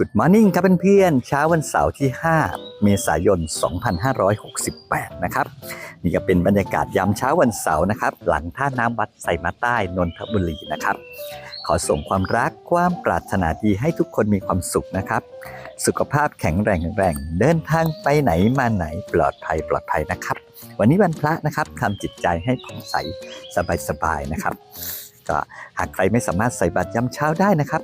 Good Morning ครับเพื่อนๆเช้าวันเสาร์ที่ 5 เมษายน 2568 นะครับ นี่ก็เป็นบรรยากาศยามเช้าวันเสาร์นะครับ หลังท่าน้ำวัดไสมาใต้นนทบุรีนะครับ ขอส่งความรักความปรารถนาดีให้ทุกคนมีความสุขนะครับ สุขภาพแข็งแรงแรงเดินทางไปไหนมาไหนปลอดภัยปลอดภัยนะครับ วันนี้วันพระนะครับทำจิตใจให้ผ่องใสสบายๆนะครับ ก็หากใครไม่สามารถใส่บาตรยามเช้าได้นะครับ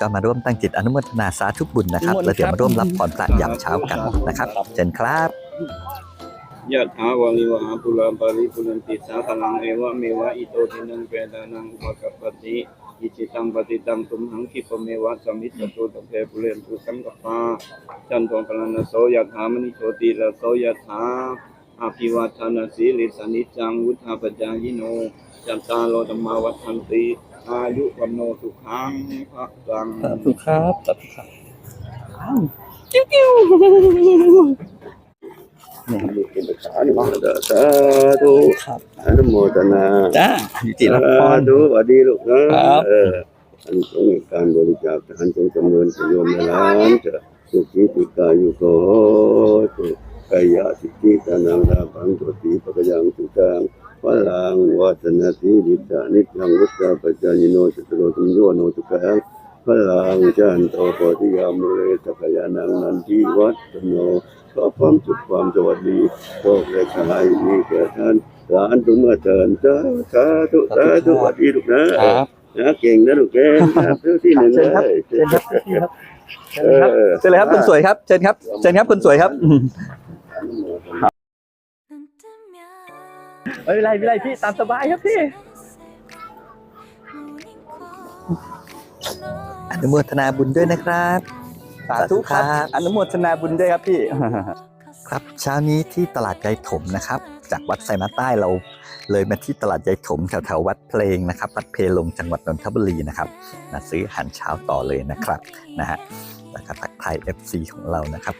ก็มาร่วมตั้งจิตอนุโมทนาสาธุบุญนะครับนิมนต์แล้วเดี๋ยวครับมาร่วมรับพรพระยามเช้ากันนะครับเชิญครับยะถาวาลิวหาปุราปาริปุเรนติสาพลังเอวะเมวะอิโตทินังเปตานังอุปกัปปติอิจิตังปฏิตังตุมหังคิปะเมวะสมิตตตุตะเพปุเรนตุสังกปปาจันทองพลันโสยะถามณิโชติระโสยะถาอภิวัฒนาสีลิสานิจังวุธาปจายโนจันตาโลธรรมาวัฏันติ อายุวันโนสุขังพระสังสาธุครับสาธุครับลูกเป็นภาษานี่มาสาธุครับอนุโมทนาจ้าอยู่ที่รับพรดูสวัสดีลูกนะครับเอออันของการบริจาคทานจงจำเนินประโยชน์ในร้านจะสุขีติกายุโกตุกายะสิทธิตานังราพังตุติปะกยังสุตัง วะลังวัฒนติดิจานิจังวุตตาปัจจายิโนจตุโรตุมโยโนตุกังพลังจันโตโพธิยามุเรตกายานังนันทิวัฒโนขอความสุขความสวัสดีโชคและชัยมีแก่ท่านหลานทุกเมื่อเถินสาสาธุสาธุสวัสดีลูกนะครับนะเก่งนะลูกเก่งครับเรื่องที่หนึ่งเชิญครับเลยเชิญครับพี่ครับเชิญครับเชิญเลยครับคนสวยครับเชิญครับเชิญครับคนสวยครับ ไม่เป็นไรไม่เป็นไรพี่ตามสบายครับพี่อนุโมทนาบุญด้วยนะครับสาธุครับอนุโมทนาบุญด้วยครับพี่ ครับเช้านี้ที่ตลาดยายถมนะครับ จากวัดไซมาใต้เราเลยมาที่ตลาดยายถมแถวแถวๆวัดเพลงนะครับวัดเพลงจังหวัดนนทบุรีนะครับมาซื้ออาหารเช้าต่อเลยนะครับนะฮะแล้วก็ทักทาย FC ของเรานะครับ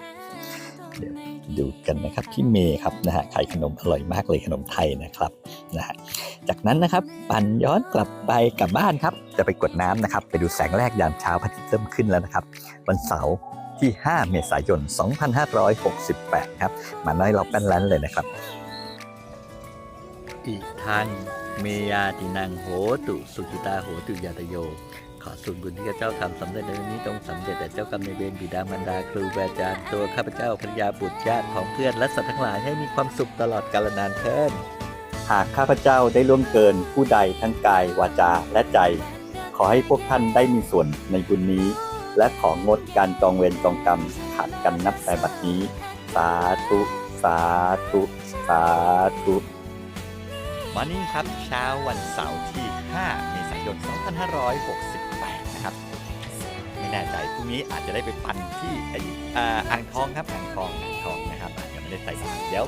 เดี๋ยว ดูกันนะครับพี่เมย์ครับนะฮะขายขนมอร่อยมากเลยขนมไทยนะครับนะฮะจากนั้นนะครับปั่นย้อนกลับไปกลับบ้านครับ จะไปกดน้ำนะครับ ไปดูแสงแรกยามเช้าพระอาทิตย์เริ่มขึ้นแล้วนะครับ วันเสาร์ที่ 5 เมษายน 2568 ครับ มาน้อยเรากันลันเลยนะครับ อิทังเมยาตินังโหตุ สุกิตาโหตุยาตโย ขอส่วนบุญที่ข้าเจ้าทำสำเร็จในวันนี้จงสำเร็จแต่เจ้ากรรมในเวรบิดามารดาครูบาอาจารย์ตัวข้าพเจ้าภรรยาบุตรญาติของเพื่อนและสัตว์ทั้งหลายให้มีความสุขตลอดกาลนานเทินหากข้าพเจ้าได้ล่วงเกินผู้ใดทั้งกายวาจาและใจ ขอให้พวกท่านได้มีส่วนในบุญนี้ และของดการจองเวรจองกรรมขาดกันนับแต่บัดนี้ สาธุ สาธุ สาธุมานี่ครับเช้าวันเสาร์ที่ 5 เมษายน 2568 นะครับ ไม่แน่ใจพรุ่งนี้อาจจะได้ไปปั่นที่อ่างทองครับอ่างทองอ่างทองนะครับอาจจะไม่ได้ใส่บาตรเดี๋ยว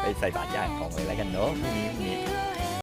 ไปใส่บาตรย่างทองเลยแล้วกันเนาะพรุ่งนี้พรุ่งนี้